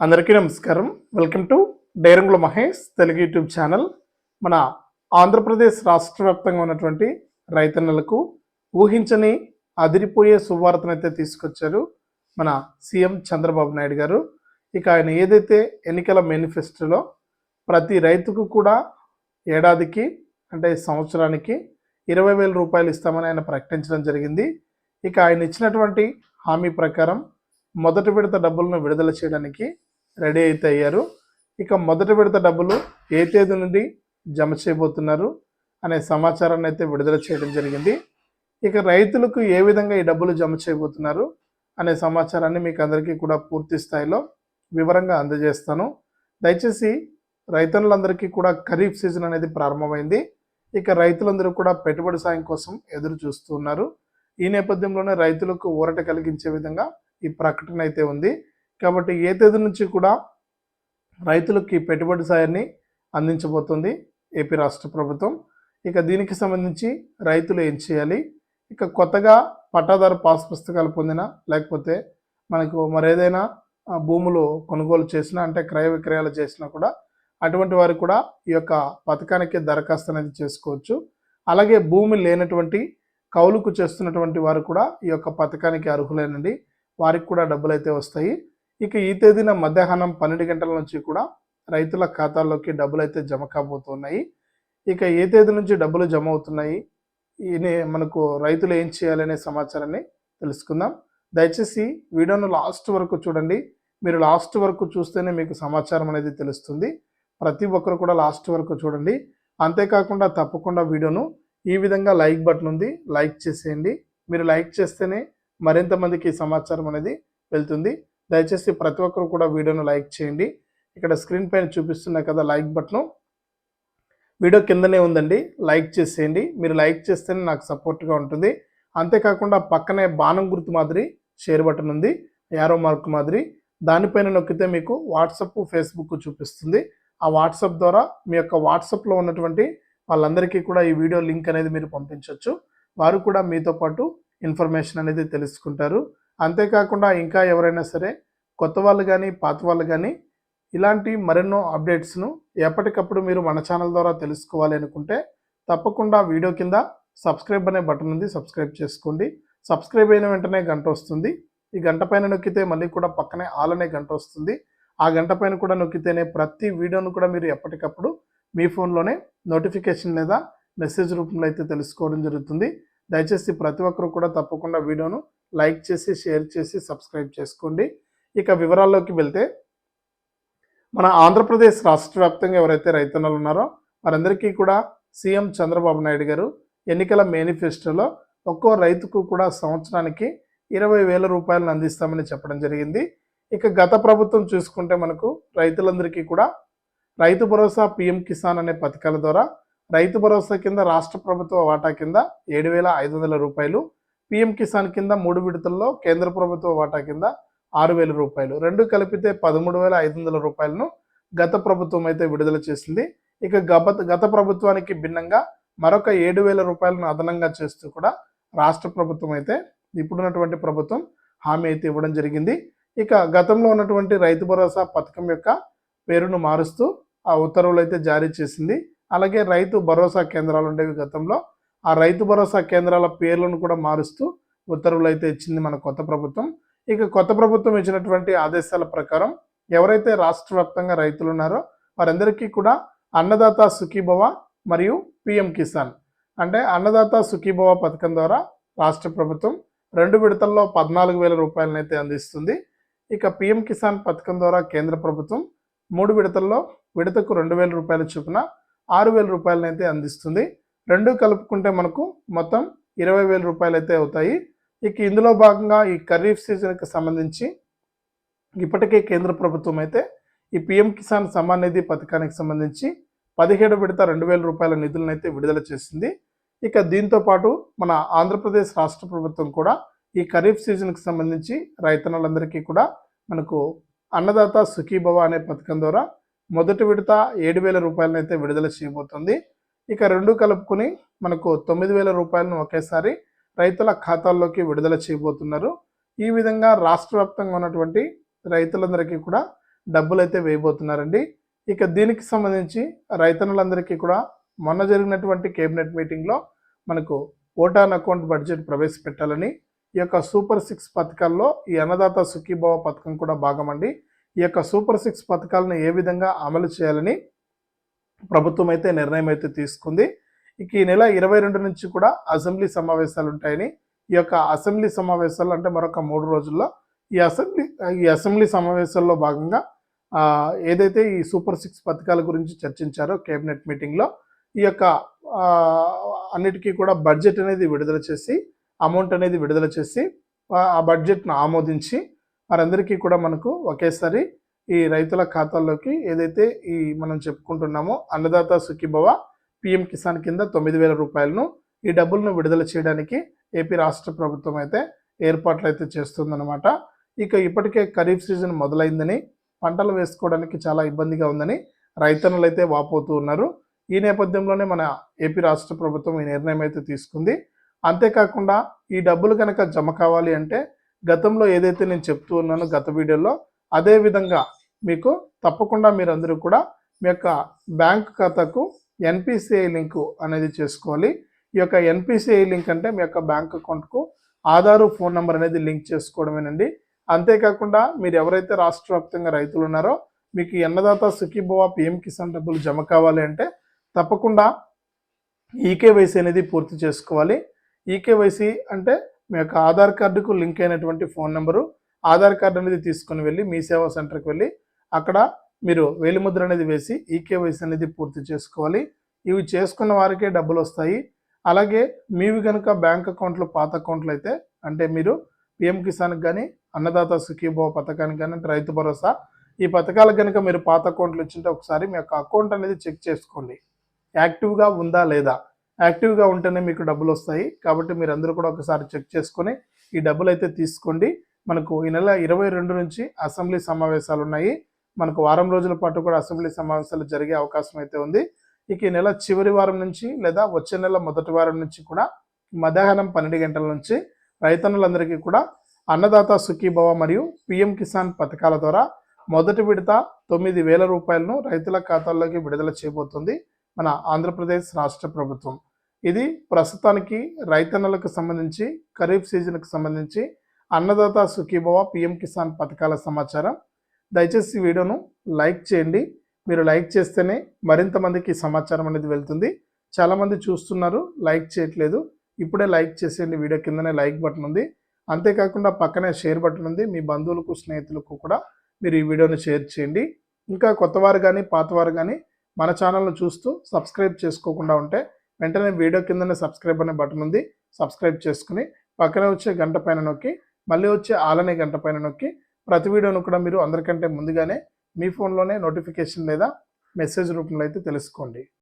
అందరికీ నమస్కారం. Welcome to Dairangula Mahesh Telugu YouTube channel. మన ఆంధ్రప్రదేశ్ రాష్ట్ర వ్యాప్తంగా ఉన్నటువంటి రైతన్నలకు ఊహించని అదిరిపోయే సువార్తనైతే తీసుకొచ్చారు మన సీఎం చంద్రబాబు నాయుడు గారు. ఇక ఆయన ఏదైతే ఎన్నికల మేనిఫెస్టోలో ప్రతి రైతుకు కూడా ఏడాదికి అంటే సంవత్సరానికి ఇరవై వేల రూపాయలు ఇస్తామని ఆయన ప్రకటించడం జరిగింది. ఇక ఆయన ఇచ్చినటువంటి హామీ ప్రకారం మొదటి విడత డబ్బులను విడుదల చేయడానికి రెడీ అయితే అయ్యారు ఇక మొదటి విడత డబ్బులు ఏ తేదీ నుండి జమ చేయబోతున్నారు అనే సమాచారాన్ని అయితే విడుదల చేయడం జరిగింది. ఇక రైతులకు ఏ విధంగా ఈ డబ్బులు జమ చేయబోతున్నారు అనే సమాచారాన్ని మీకు అందరికీ కూడా పూర్తి స్థాయిలో వివరంగా అందజేస్తాను. దయచేసి రైతులందరికీ కూడా ఖరీఫ్ సీజన్ అనేది ప్రారంభమైంది. ఇక రైతులందరూ కూడా పెట్టుబడి సాయం కోసం ఎదురు చూస్తున్నారు. ఈ నేపథ్యంలోనే రైతులకు ఊరట కలిగించే విధంగా ఈ ప్రకటన అయితే ఉంది. కాబట్టి ఏ తేదీ నుంచి కూడా రైతులకి పెట్టుబడి సాయాన్ని అందించబోతుంది ఏపీ రాష్ట్ర ప్రభుత్వం. ఇక దీనికి సంబంధించి రైతులు ఏం చేయాలి? ఇక కొత్తగా పట్టాదారు పాస్ పుస్తకాలు పొందిన లేకపోతే మనకు మరేదైనా భూములు కొనుగోలు చేసినా అంటే క్రయ విక్రయాలు చేసినా కూడా అటువంటి వారు కూడా ఈ యొక్క పథకానికి దరఖాస్తు అనేది చేసుకోవచ్చు. అలాగే భూమి లేనటువంటి కౌలుకు చేస్తున్నటువంటి వారు కూడా ఈ యొక్క పథకానికి అర్హులేనండి. వారికి కూడా డబ్బులు అయితే వస్తాయి. ఇక ఈ తేదీన మధ్యాహ్నం పన్నెండు గంటల నుంచి కూడా రైతుల ఖాతాల్లోకి డబ్బులు అయితే జమ కాబోతున్నాయి. ఇక ఏ తేదీ నుంచి డబ్బులు జమ అవుతున్నాయి? మనకు రైతులు ఏం చేయాలనే సమాచారాన్ని తెలుసుకుందాం. దయచేసి వీడియోను లాస్ట్ వరకు చూడండి. మీరు లాస్ట్ వరకు చూస్తేనే మీకు సమాచారం అనేది తెలుస్తుంది. ప్రతి ఒక్కరు కూడా లాస్ట్ వరకు చూడండి. అంతేకాకుండా తప్పకుండా వీడియోను ఈ విధంగా లైక్ బటన్ ఉంది లైక్ చేసేయండి. మీరు లైక్ చేస్తేనే మరింత మందికి సమాచారం అనేది వెళ్తుంది. దయచేసి ప్రతి ఒక్కరు కూడా వీడియోను లైక్ చేయండి. ఇక్కడ స్క్రీన్ పైన చూపిస్తున్న కదా లైక్ బటన్. వీడియో కిందనే ఉందండి. లైక్ చేసేయండి. మీరు లైక్ చేస్తేనే నాకు సపోర్ట్గా ఉంటుంది. అంతేకాకుండా పక్కనే బాణం గుర్తు మాదిరి షేర్ బటన్ ఉంది. యారో మార్క్ మాదిరి. దానిపైన నొక్కితే మీకు వాట్సప్ ఫేస్బుక్ చూపిస్తుంది. ఆ వాట్సప్ ద్వారా మీ యొక్క వాట్సాప్లో ఉన్నటువంటి వాళ్ళందరికీ కూడా ఈ వీడియో లింక్ అనేది మీరు పంపించవచ్చు వారు కూడా మీతో పాటు ఇన్ఫర్మేషన్ అనేది తెలుసుకుంటారు. అంతేకాకుండా ఇంకా ఎవరైనా సరే కొత్త వాళ్ళు కానీ పాత వాళ్ళు కానీ ఇలాంటి మరెన్నో అప్డేట్స్ను ఎప్పటికప్పుడు మీరు మన ఛానల్ ద్వారా తెలుసుకోవాలి అనుకుంటే తప్పకుండా వీడియో కింద సబ్స్క్రైబ్ అనే బటన్ ఉంది సబ్స్క్రైబ్ చేసుకోండి. సబ్స్క్రైబ్ అయిన వెంటనే గంట వస్తుంది. ఈ గంట పైన నొక్కితే మళ్ళీ కూడా పక్కనే ఆల్ అనే గంట వస్తుంది. ఆ గంట పైన కూడా నొక్కితేనే ప్రతి వీడియోను కూడా మీరు ఎప్పటికప్పుడు మీ ఫోన్లోనే నోటిఫికేషన్ లేదా మెసేజ్ రూపంలో అయితే తెలుసుకోవడం జరుగుతుంది. దయచేసి ప్రతి ఒక్కరు కూడా తప్పకుండా వీడియోను లైక్ చేసి షేర్ చేసి సబ్స్క్రైబ్ చేసుకోండి. ఇక వివరాల్లోకి వెళ్తే మన ఆంధ్రప్రదేశ్ రాష్ట్ర వ్యాప్తంగా ఎవరైతే రైతన్నలు ఉన్నారో వారందరికీ కూడా సీఎం చంద్రబాబు నాయుడు గారు ఎన్నికల మేనిఫెస్టోలో ఒక్కో రైతుకు కూడా సంవత్సరానికి ఇరవై వేల రూపాయలను అందిస్తామని చెప్పడం జరిగింది. ఇక గత ప్రభుత్వం చూసుకుంటే మనకు రైతులందరికీ కూడా రైతు భరోసా పిఎం కిసాన్ అనే పథకాల ద్వారా రైతు భరోసా కింద రాష్ట్ర ప్రభుత్వ వాటా కింద ఏడు వేల ఐదు వందల రూపాయలు పిఎం కిసాన్ కింద మూడు విడతల్లో కేంద్ర ప్రభుత్వ వాటా కింద ఆరు వేల రూపాయలు. రెండు కలిపితే పదమూడు వేల ఐదు వందల రూపాయలను గత ప్రభుత్వం అయితే విడుదల చేసింది. ఇక గత గత ప్రభుత్వానికి భిన్నంగా మరొక ఏడు వేల రూపాయలను అదనంగా చేస్తూ కూడా రాష్ట్ర ప్రభుత్వం అయితే ఇప్పుడున్నటువంటి ప్రభుత్వం హామీ అయితే ఇవ్వడం జరిగింది. ఇక గతంలో ఉన్నటువంటి రైతు భరోసా పథకం యొక్క పేరును మారుస్తూ ఆ ఉత్తర్వులు అయితే జారీ చేసింది. అలాగే రైతు భరోసా కేంద్రాలు ఉండేవి గతంలో ఆ రైతు భరోసా కేంద్రాల పేర్లను కూడా మారుస్తూ ఉత్తర్వులు అయితే ఇచ్చింది మన కొత్త ప్రభుత్వం. ఇక కొత్త ప్రభుత్వం ఇచ్చినటువంటి ఆదేశాల ప్రకారం ఎవరైతే రాష్ట్ర వ్యాప్తంగా రైతులు ఉన్నారో వారందరికీ కూడా అన్నదాత సుఖీభవ మరియు పిఎం కిసాన్. అంటే అన్నదాత సుఖీభవ పథకం ద్వారా రాష్ట్ర ప్రభుత్వం రెండు విడతల్లో పద్నాలుగు వేల రూపాయలను అయితే అందిస్తుంది. ఇక పిఎం కిసాన్ పథకం ద్వారా కేంద్ర ప్రభుత్వం మూడు విడతల్లో విడతకు రెండు వేల రూపాయల చొప్పున ఆరు వేల రూపాయలనైతే అందిస్తుంది. రెండు కలుపుకుంటే మనకు మొత్తం ఇరవై వేల రూపాయలు అయితే అవుతాయి. ఇక ఇందులో భాగంగా ఈ ఖరీఫ్ సీజన్కి సంబంధించి ఇప్పటికే కేంద్ర ప్రభుత్వం అయితే ఈ పిఎం కిసాన్ సమ్మాన్ నిధి పథకానికి సంబంధించి పదిహేడు విడత రెండు వేల రూపాయల నిధులను అయితే విడుదల చేసింది. ఇక దీంతో పాటు మన ఆంధ్రప్రదేశ్ రాష్ట్ర ప్రభుత్వం కూడా ఈ ఖరీఫ్ సీజన్కి సంబంధించి రైతన్నలందరికీ కూడా మనకు అన్నదాత సుఖీభవ అనే పథకం ద్వారా మొదటి విడత ఏడు వేల రూపాయలను అయితే విడుదల చేయబోతుంది. ఇక రెండు కలుపుకొని మనకు తొమ్మిది వేల రూపాయలను ఒకేసారి రైతుల ఖాతాల్లోకి విడుదల చేయబోతున్నారు. ఈ విధంగా రాష్ట్ర వ్యాప్తంగా ఉన్నటువంటి రైతులందరికీ కూడా డబ్బులు అయితే వేయబోతున్నారండి. ఇక దీనికి సంబంధించి రైతన్నులందరికీ కూడా మొన్న జరిగినటువంటి కేబినెట్ మీటింగ్లో మనకు ఓటాన్ అకౌంట్ బడ్జెట్ ప్రవేశపెట్టాలని ఈ యొక్క సూపర్ సిక్స్ పథకాల్లో ఈ అన్నదాత సుఖీభావ పథకం కూడా భాగమండి. ఈ యొక్క సూపర్ సిక్స్ పథకాలను ఏ విధంగా అమలు చేయాలని ప్రభుత్వం అయితే నిర్ణయం అయితే తీసుకుంది. ఇక ఈ నెల ఇరవై రెండు నుంచి కూడా అసెంబ్లీ సమావేశాలు ఉంటాయని ఈ యొక్క అసెంబ్లీ సమావేశాలు అంటే మరొక మూడు రోజుల్లో ఈ అసెంబ్లీ ఈ అసెంబ్లీ సమావేశాల్లో భాగంగా ఏదైతే ఈ సూపర్ సిక్స్ పథకాల గురించి చర్చించారో కేబినెట్ మీటింగ్లో ఈ యొక్క అన్నిటికీ కూడా బడ్జెట్ అనేది విడుదల చేసి అమౌంట్ అనేది విడుదల చేసి ఆ బడ్జెట్ను ఆమోదించి వారందరికీ కూడా మనకు ఒకేసారి ఈ రైతుల ఖాతాల్లోకి ఏదైతే ఈ మనం చెప్పుకుంటున్నామో అన్నదాత సుఖీభవ పిఎం కిసాన్ కింద తొమ్మిది వేల రూపాయలను ఈ డబ్బులను విడుదల చేయడానికి ఏపీ రాష్ట్ర ప్రభుత్వం అయితే ఏర్పాట్లు అయితే చేస్తుందన్నమాట. ఇక ఇప్పటికే ఖరీఫ్ సీజన్ మొదలైందని పంటలు వేసుకోవడానికి చాలా ఇబ్బందిగా ఉందని రైతన్నులు అయితే వాపోతూ ఉన్నారు. ఈ నేపథ్యంలోనే మన ఏపీ రాష్ట్ర ప్రభుత్వం ఈ నిర్ణయం అయితే తీసుకుంది. అంతేకాకుండా ఈ డబ్బులు కనుక జమ కావాలి అంటే గతంలో ఏదైతే నేను చెప్తూ ఉన్నానో గత వీడియోలో అదే విధంగా మీకు తప్పకుండా మీరందరూ కూడా మీ యొక్క బ్యాంక్ ఖాతాకు ఎన్పిసిఐ లింకు అనేది చేసుకోవాలి. ఈ యొక్క ఎన్పిసిఐ లింక్ అంటే మీ యొక్క బ్యాంక్ అకౌంట్కు ఆధారు ఫోన్ నెంబర్ అనేది లింక్ చేసుకోవడమేనండి. అంతేకాకుండా మీరు ఎవరైతే రాష్ట్ర వ్యాప్తంగా రైతులు ఉన్నారో మీకు అన్నదాత సుఖీభవ పిఎం కిసాన్ డబ్బులు జమ కావాలి అంటే తప్పకుండా ఈకేవైసీ అనేది పూర్తి చేసుకోవాలి. ఈకేవైసీ అంటే మీ యొక్క ఆధార్ కార్డుకు లింక్ అయినటువంటి ఫోన్ నెంబరు ఆధార్ కార్డు అనేది తీసుకొని వెళ్ళి మీ సేవా సెంటర్కి వెళ్ళి అక్కడ మీరు వేలిముద్ర అనేది వేసి ఈకేవైసీ అనేది పూర్తి చేసుకోవాలి. ఇవి చేసుకున్న వారికే డబ్బులు వస్తాయి. అలాగే మీవి కనుక బ్యాంక్ అకౌంట్లు పాత అకౌంట్లు అయితే అంటే మీరు పిఎం కిసాన్కి కానీ అన్నదాత సుఖీభవ పథకానికి కానీ అంటే రైతు భరోసా ఈ పథకాలకు కనుక మీరు పాత అకౌంట్లు ఇచ్చింటే ఒకసారి మీ యొక్క అకౌంట్ అనేది చెక్ చేసుకోండి. యాక్టివ్గా ఉందా లేదా? యాక్టివ్గా ఉంటేనే మీకు డబ్బులు వస్తాయి. కాబట్టి మీరు అందరూ కూడా ఒకసారి చెక్ చేసుకొని ఈ డబ్బులు అయితే తీసుకోండి. మనకు ఈ నెల ఇరవై రెండు నుంచి అసెంబ్లీ సమావేశాలు ఉన్నాయి. మనకు వారం రోజుల పాటు కూడా అసెంబ్లీ సమావేశాలు జరిగే అవకాశం అయితే ఉంది. ఇక ఈ నెల చివరి వారం నుంచి లేదా వచ్చే నెల మొదటి వారం నుంచి కూడా మధ్యాహ్నం పన్నెండు గంటల నుంచి రైతన్నులందరికీ కూడా అన్నదాత సుఖీభవ మరియు పిఎం కిసాన్ పథకాల ద్వారా మొదటి విడత తొమ్మిది వేల రూపాయలను రైతుల ఖాతాల్లోకి విడుదల చేయబోతుంది మన ఆంధ్రప్రదేశ్ రాష్ట్ర ప్రభుత్వం. ఇది ప్రస్తుతానికి రైతన్నలకు సంబంధించి ఖరీఫ్ సీజన్కు సంబంధించి అన్నదాత సుఖీభవ పిఎం కిసాన్ పథకాల సమాచారం. దయచేసి ఈ వీడియోను లైక్ చేయండి. మీరు లైక్ చేస్తేనే మరింత మందికి సమాచారం అనేది వెళ్తుంది. చాలామంది చూస్తున్నారు లైక్ చేయట్లేదు. ఇప్పుడే లైక్ చేసేయండి. వీడియో కిందనే లైక్ బటన్ ఉంది. అంతేకాకుండా పక్కనే షేర్ బటన్ ఉంది. మీ బంధువులకు స్నేహితులకు కూడా మీరు ఈ వీడియోని షేర్ చేయండి. ఇంకా కొత్తవారు కానీ పాతవారు కానీ మన ఛానల్ను చూస్తూ సబ్స్క్రైబ్ చేసుకోకుండా ఉంటే వెంటనే వీడియో కిందనే సబ్స్క్రైబ్ అనే బటన్ ఉంది. సబ్స్క్రైబ్ చేసుకుని పక్కనే వచ్చే గంట పైన నొక్కి మళ్ళీ వచ్చే ఆలనే గంట పైన నొక్కి ప్రతి వీడియోను కూడా మీరు అందరికంటే ముందుగానే మీ ఫోన్లోనే నోటిఫికేషన్ లేదా మెసేజ్ రూపంలో అయితే తెలుసుకోండి.